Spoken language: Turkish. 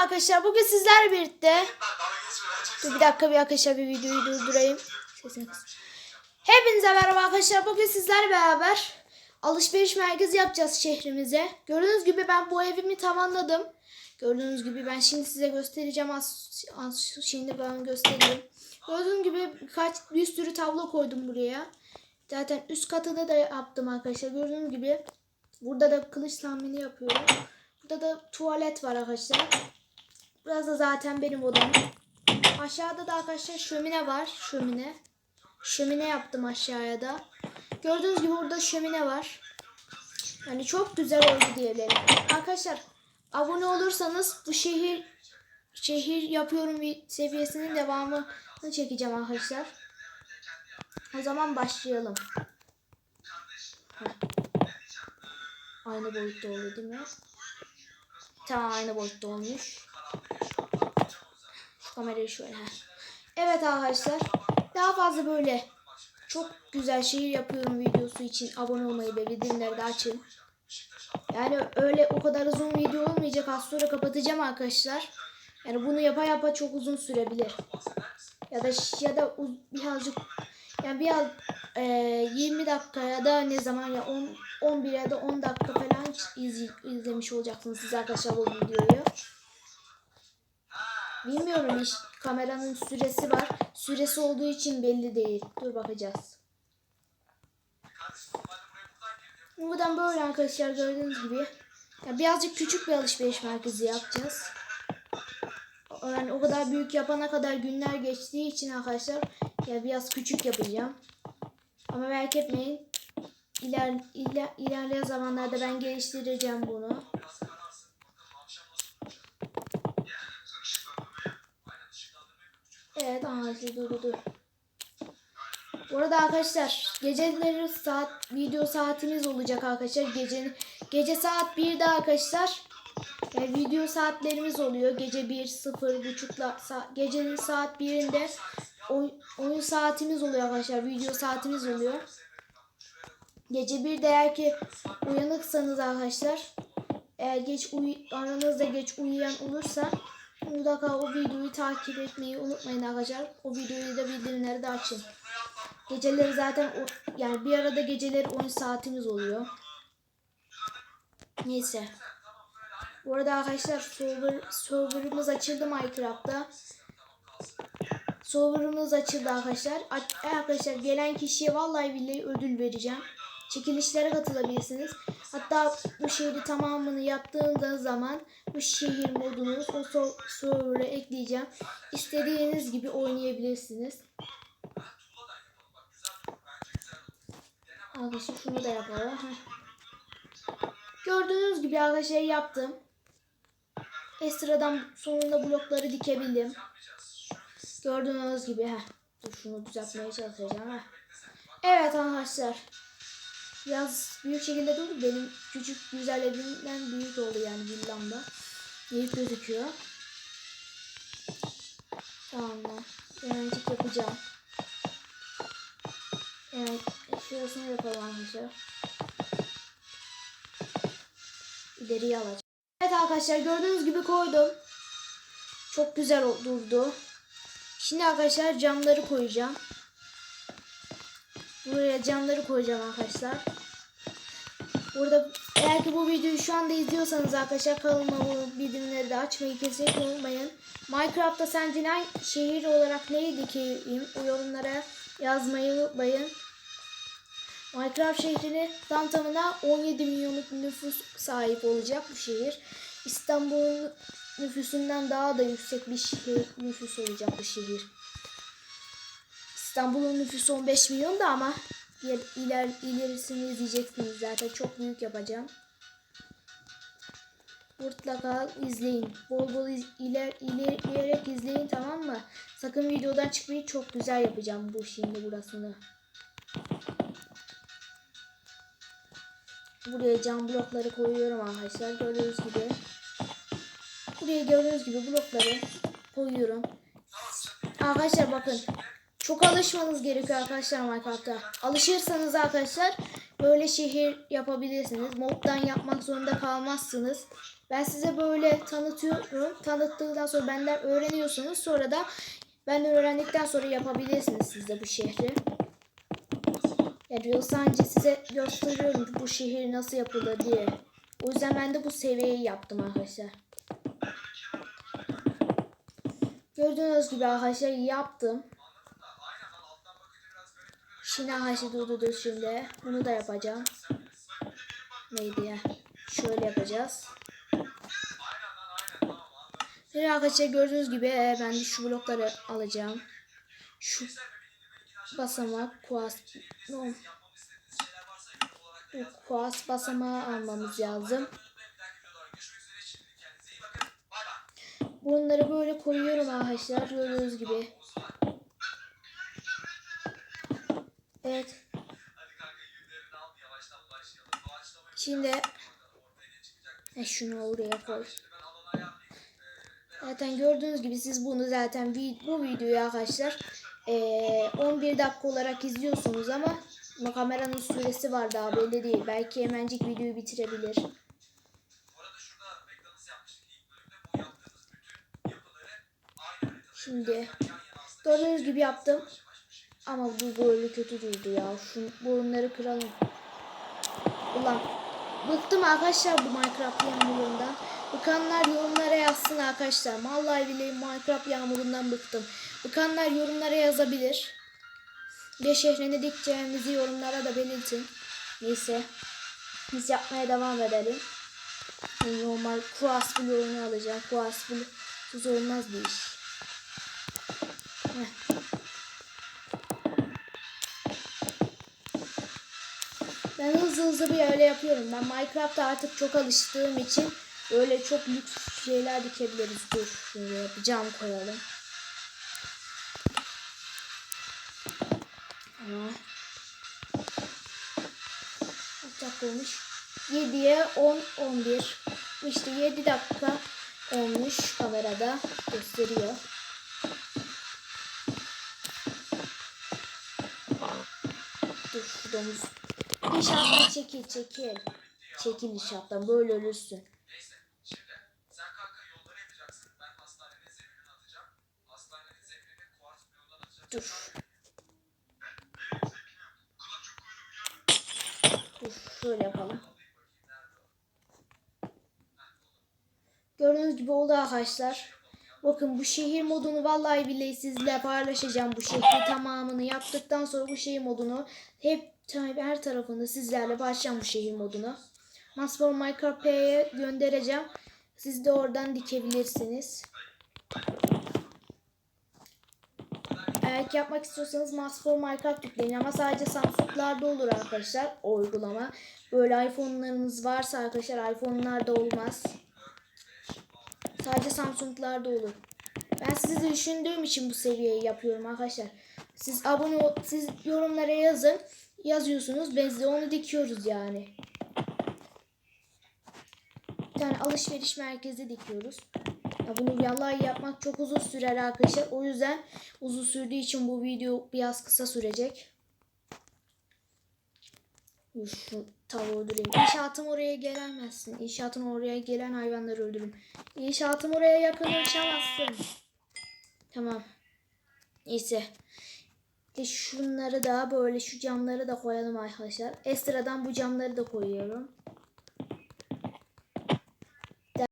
arkadaşlar. Bugün sizlerle birlikte Dur bir dakika bir arkadaşlar bir videoyu durdurayım. Sesini kıs. Hepinize merhaba arkadaşlar. Bugün sizlerle beraber alışveriş merkezi yapacağız şehrimize. Gördüğünüz gibi ben bu evimi tamamladım. Gördüğünüz gibi ben şimdi size göstereceğim. Az, az şimdi ben göstereyim. Gördüğünüz gibi birkaç bir sürü tablo koydum buraya. Zaten üst katını da yaptım arkadaşlar. Gördüğünüz gibi burada da kılıç tahmini yapıyorum. Burada da tuvalet var arkadaşlar. Burası da zaten benim odam. Aşağıda da arkadaşlar şömine var. Şömine. Şömine yaptım aşağıya da. Gördüğünüz gibi burada şömine var. Yani çok güzel oldu diyelim. Arkadaşlar abone olursanız bu şehir şehir yapıyorum seviyesinin devamını çekeceğim arkadaşlar. O zaman başlayalım. Aynı boyutta oluyor değil mi? Tamam aynı boyutta olmuş. Şu kamerayı şöyle. Evet arkadaşlar. Daha fazla böyle çok güzel şehir yapıyorum videosu için abone olmayı ve bildirimleri de açın. Yani öyle o kadar uzun video olmayacak. Az sonra kapatacağım arkadaşlar. Yani bunu yapa yapa çok uzun sürebilir. Ya da ya da birazcık yani biraz e, 20 dakika ya da ne zaman ya 10 11 ya da 10 dakika falan iz, izlemiş olacaksınız siz arkadaşlar bu videoyu. Bilmiyorum hiç kameranın süresi var. Süresi olduğu için belli değil. Dur bakacağız. Buradan böyle arkadaşlar gördüğünüz gibi ya birazcık küçük bir alışveriş merkezi yapacağız. Yani o kadar büyük yapana kadar günler geçtiği için arkadaşlar ya biraz küçük yapacağım. Ama merak etmeyin. İler, iler, ilerleyen zamanlarda ben geliştireceğim bunu. Evet arkadaşlar dur dur dur. Bu arada arkadaşlar geceleri saat video saatimiz olacak arkadaşlar. Gece gece saat 1'de arkadaşlar e, video saatlerimiz oluyor. Gece 1 0 buçukla sa, gecenin saat 1'inde oy, oyun saatimiz oluyor arkadaşlar. Video saatimiz oluyor. Gece 1'de eğer ki uyanıksanız arkadaşlar eğer geç uy aranızda geç uyuyan olursa mutlaka o videoyu takip etmeyi unutmayın arkadaşlar. O videoyu da bildirimleri de açın. Geceleri zaten o, yani bir arada geceleri 10 saatimiz oluyor. Neyse. Bu arada arkadaşlar server, serverımız açıldı Minecraft'ta. Serverımız açıldı arkadaşlar. A- arkadaşlar gelen kişiye vallahi billahi ödül vereceğim. Çekilişlere katılabilirsiniz. Hatta bu şehri tamamını yaptığınız zaman bu şehir modunu o so- server'a ekleyeceğim. İstediğiniz gibi oynayabilirsiniz. Arkadaşlar şunu da yapalım. Gördüğünüz gibi arkadaşlar yaptım. Ekstradan sonunda blokları dikebildim. Gördüğünüz gibi. Heh. Dur şunu düzeltmeye çalışacağım. Heh. Evet arkadaşlar. Biraz büyük şekilde durdu. Benim küçük güzel evimden büyük oldu yani villamda. Büyük gözüküyor. Tamam mı? Hemencik yapacağım. Evet. Şurasını yapalım arkadaşlar. İleriye alacağım. Evet arkadaşlar gördüğünüz gibi koydum. Çok güzel durdu. Şimdi arkadaşlar camları koyacağım. Buraya camları koyacağım arkadaşlar. Burada eğer ki bu videoyu şu anda izliyorsanız arkadaşlar kanalıma bu bildirimleri de açmayı kesinlikle unutmayın. Minecraft'ta sence şehir olarak neydi ki o yorumlara yazmayı unutmayın. Minecraft şehrini tam tamına 17 milyonluk nüfus sahip olacak bu şehir. İstanbul'un nüfusundan daha da yüksek bir şehir, nüfus olacak bu şehir. İstanbul'un nüfusu 15 milyon da ama iler, ilerisini izleyeceksiniz zaten çok büyük yapacağım. Mutlaka izleyin. Bol bol iz, iler, ilerleyerek izleyin tamam mı? Sakın videodan çıkmayın çok güzel yapacağım bu şimdi burasını. Buraya cam blokları koyuyorum arkadaşlar. Gördüğünüz gibi. Buraya gördüğünüz gibi blokları koyuyorum. Arkadaşlar bakın. Çok alışmanız gerekiyor arkadaşlar Minecraft'ta. Alışırsanız arkadaşlar böyle şehir yapabilirsiniz. Moddan yapmak zorunda kalmazsınız. Ben size böyle tanıtıyorum. Tanıttıktan sonra benden öğreniyorsunuz. Sonra da ben öğrendikten sonra yapabilirsiniz siz de bu şehri. Yani sadece size gösteriyorum bu şehir nasıl yapılır diye. O yüzden ben de bu seviyeyi yaptım arkadaşlar. Gördüğünüz gibi arkadaşlar yaptım. Şimdi arkadaşlar durdu şimdi. Bunu da yapacağım. Neydi ya? Şöyle yapacağız. Şimdi arkadaşlar gördüğünüz gibi e, ben de şu blokları alacağım. Şu basamak kuas no. Kuas basamağı almamız lazım. Bunları böyle koyuyorum arkadaşlar gördüğünüz gibi. Evet. Şimdi e şunu oraya koy. Zaten gördüğünüz gibi siz bunu zaten bu videoyu arkadaşlar eee, 11 dakika olarak izliyorsunuz ama kameranın süresi var daha belli değil. Belki hemencik videoyu bitirebilir. Şimdi gördüğünüz gibi yaptım. Ama bu böyle kötü durdu ya. Şu burunları kıralım. Ulan bıktım arkadaşlar bu Minecraft yağmurundan. Bıkanlar yorumlara yazsın arkadaşlar. Vallahi billahi Minecraft yağmurundan bıktım. Bıkanlar yorumlara yazabilir. Bir şehrini dikeceğimizi yorumlara da belirtin. Neyse. Biz yapmaya devam edelim. Normal kuas bloğunu alacağım. Kuas bloğu olmaz bir iş. Heh. Ben hızlı hızlı bir öyle yapıyorum. Ben Minecraft'a artık çok alıştığım için öyle çok lüks şeyler dikebiliriz. Dur şöyle bir cam koyalım. Kaç dakika olmuş? 7'ye 10 11. İşte 7 dakika olmuş kamerada gösteriyor. Dur şu domuz. İnşaattan çekil çekil. Çekil inşaattan böyle ölürsün. Dur. Dur şöyle yapalım. Gördüğünüz gibi oldu arkadaşlar. Bakın bu şehir modunu vallahi billahi sizle paylaşacağım. Bu şehri tamamını yaptıktan sonra bu şehir modunu hep her tarafını sizlerle paylaşacağım bu şehir modunu. Maspor Minecraft P'ye göndereceğim. Siz de oradan dikebilirsiniz. Eğer yapmak istiyorsanız Maspor Minecraft yükleyin ama sadece Samsung'larda olur arkadaşlar o uygulama. Böyle iPhone'larınız varsa arkadaşlar iPhone'larda olmaz. Sadece Samsung'larda olur. Ben sizi düşündüğüm için bu seviyeyi yapıyorum arkadaşlar. Siz abone ol, siz yorumlara yazın. Yazıyorsunuz. Biz de onu dikiyoruz yani. Bir tane alışveriş merkezi dikiyoruz. Ya bunu vallahi yapmak çok uzun sürer arkadaşlar. O yüzden uzun sürdüğü için bu video biraz kısa sürecek. Şu tavuğu öldüreyim. İnşaatım oraya gelemezsin. İnşaatın oraya gelen hayvanları öldürürüm. İnşaatım oraya yakın uçamazsın. Tamam. Neyse. De şunları da böyle şu camları da koyalım arkadaşlar. Ekstradan bu camları da koyuyorum.